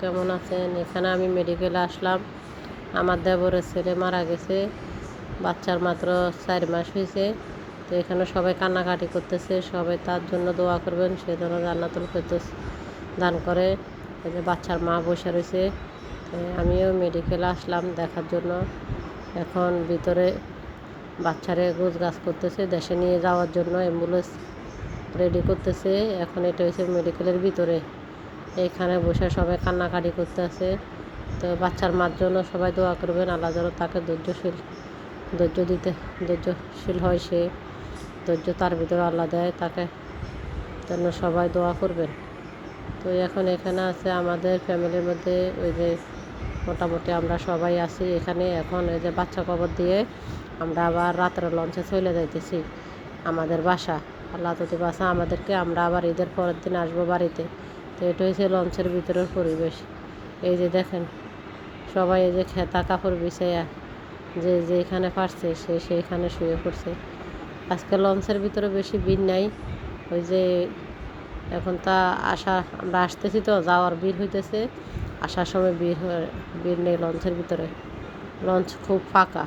কেমন আছেন? এখানে আমি মেডিকেলে আসলাম। আমার দেবরের ছেলে মারা গেছে। বাচ্চার মাত্র চার মাস হয়েছে। তো এখানে সবাই কান্নাকাটি করতেছে। সবাই তার জন্য দোয়া করবেন। সে যেন জান্নাতুল ফেরদৌস দান করে। এই যে বাচ্চার মা বসে রয়েছে। আমিও মেডিকেলে আসলাম দেখার জন্য। এখন ভিতরে বাচ্চারে গোছ গাছ করতেছে। দেশে নিয়ে যাওয়ার জন্য অ্যাম্বুলেন্স রেডি করতেছে। এখন এটা হয়েছে মেডিকেলের ভিতরে। এইখানে বসে সবাই কান্নাকাটি করতে আছে তো বাচ্চার মার জন্য সবাই দোয়া করবেন, আল্লাহ যেন তাকে ধৈর্যশীল ধৈর্য দিতে ধৈর্যশীল হয় সে। ধৈর্য তার ভিতরে আল্লাহ দেয়, তাকে জন্য সবাই দোয়া করবেন। তো এখন এখানে আছে আমাদের ফ্যামিলির মধ্যে, ওই যে মোটামুটি আমরা সবাই আছি এখানে। এখন এই যে বাচ্চা কবর দিয়ে আমরা আবার রাতের লঞ্চে চলে যাইতেছি আমাদের বাসা। আল্লাহ যদি বাসা আমাদেরকে, আমরা আবার ঈদের পরের দিন আসব বাড়িতে। তো এটা হচ্ছে লঞ্চের ভিতরের পরিবেশ। এই যে দেখেন, সবাই এই যে খেতা কাপড় বিছাইয়া যে যেখানে পারছে সে সেইখানে শুয়ে পড়ছে। আজকে লঞ্চের ভিতরে বেশি ভিড় নাই, ওই যে এখন তা আসা, আমরা আসতেছি তো, যাওয়ার ভিড় হইতেছে, আসার সময় ভিড় ভিড় নেই লঞ্চের ভিতরে। লঞ্চ খুব ফাঁকা।